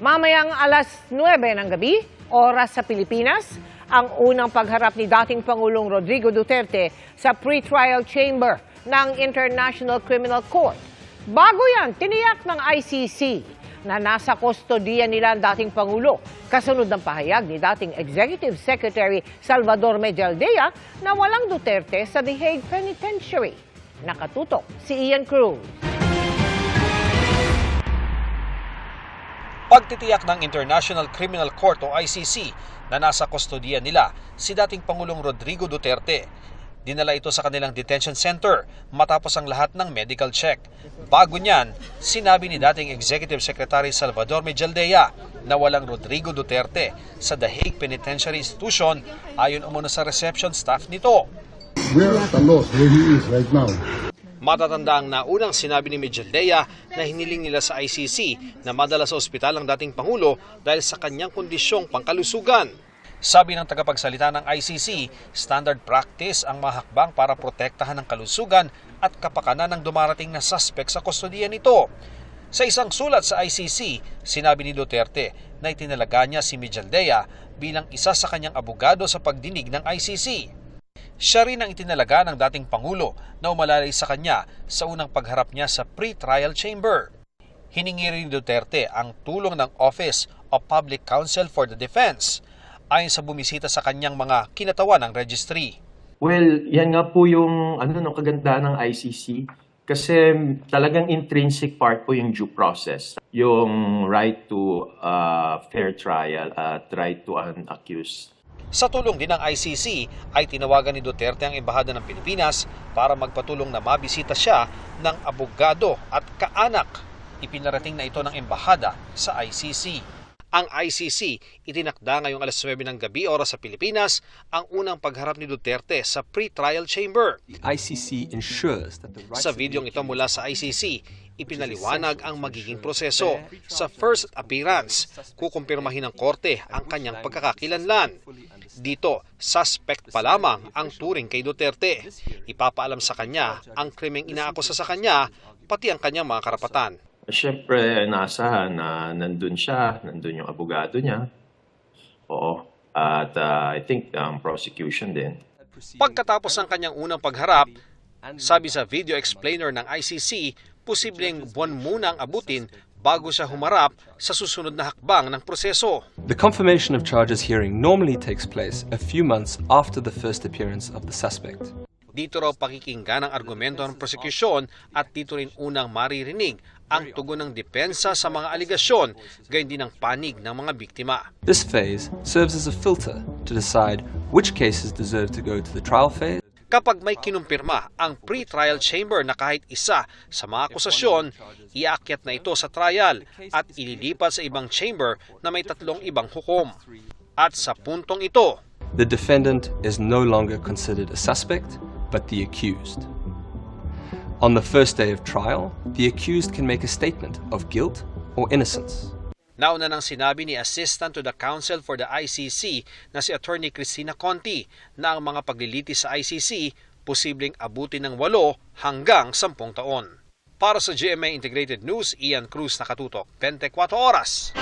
Mamayang alas 9 ng gabi, oras sa Pilipinas, ang unang pagharap ni dating Pangulong Rodrigo Duterte sa pre-trial chamber ng International Criminal Court. Bago yan, tiniyak ng ICC na nasa kustodiya nila ang dating Pangulo. Kasunod ng pahayag ni dating Executive Secretary Salvador Medialdea na walang Duterte sa The Hague Penitentiary. Nakatutok si Ian Cruz. Pagtitiyak ng International Criminal Court o ICC na nasa kustodiya nila si dating Pangulong Rodrigo Duterte. Dinala ito sa kanilang detention center matapos ang lahat ng medical check. Bago niyan, sinabi ni dating Executive Secretary Salvador Medialdea na walang Rodrigo Duterte sa The Hague Penitentiary Institution ayon umano sa reception staff nito. Where are the laws where he is right now? Matatanda ang naunang sinabi ni Medialdea na hiniling nila sa ICC na madala sa ospital ang dating Pangulo dahil sa kanyang kondisyong pangkalusugan. Sabi ng tagapagsalita ng ICC, standard practice ang mahakbang para protektahan ang kalusugan at kapakanan ng dumarating na suspect sa kustodiya nito. Sa isang sulat sa ICC, sinabi ni Duterte na itinalaga niya si Medialdea bilang isa sa kanyang abogado sa pagdinig ng ICC. Siya rin ang itinalaga ng dating Pangulo na umalalay sa kanya sa unang pagharap niya sa pre-trial chamber. Hiningi rin Duterte ang tulong ng Office of Public Counsel for the Defense ayon sa bumisita sa kanyang mga kinatawan ng registry. Well, yan nga po yung ano no kagandahan ng ICC kasi talagang intrinsic part po yung due process. Yung right to uh, fair trial at right to an accused. Sa tulong din ng ICC ay tinawagan ni Duterte ang Embahada ng Pilipinas para magpatulong na mabisita siya ng abogado at kaanak. Ipinarating na ito ng Embahada sa ICC. Ang ICC itinakda ngayong alas 9 ng gabi oras sa Pilipinas ang unang pagharap ni Duterte sa pre-trial chamber. The ICC ensures that the rights Sa videong ito mula sa ICC, ipinaliwanag ang magiging proseso. Sa first appearance, kukumpirmahin ng korte ang kanyang pagkakakilanlan. Dito, suspect pa lamang ang turing kay Duterte. Ipapaalam sa kanya ang krimeng inaakusa sa kanya, pati ang kanyang mga karapatan. Siyempre, naasahan na nandun siya, nandun yung abogado niya. Oo. At uh, I think ang prosecution din. Pagkatapos ng kanyang unang pagharap, sabi sa video explainer ng ICC, posibleng buwan muna ang abutin bago siya humarap sa susunod na hakbang ng proseso. The confirmation of charges hearing normally takes place a few months after the first appearance of the suspect. Dito raw pakikinggan ang argumento ng prosekusyon at dito rin unang maririnig ang tugon ng depensa sa mga aligasyon, gayon din ang panig ng mga biktima. This phase serves as a filter to decide which cases deserve to go to the trial phase Kapag may kinumpirma ang pre-trial chamber na kahit isa sa mga akusasyon, iakyat na ito sa trial at ililipat sa ibang chamber na may tatlong ibang hukom. At sa puntong ito, the defendant is no longer considered a suspect, but the accused. On the first day of trial, the accused can make a statement of guilt or innocence. Nauna nang sinabi ni Assistant to the Counsel for the ICC na si Attorney Cristina Conti na ang mga paglilitis sa ICC posibleng abutin ng 8 hanggang 10 taon. Para sa GMA Integrated News, Ian Cruz nakatutok, 24 oras.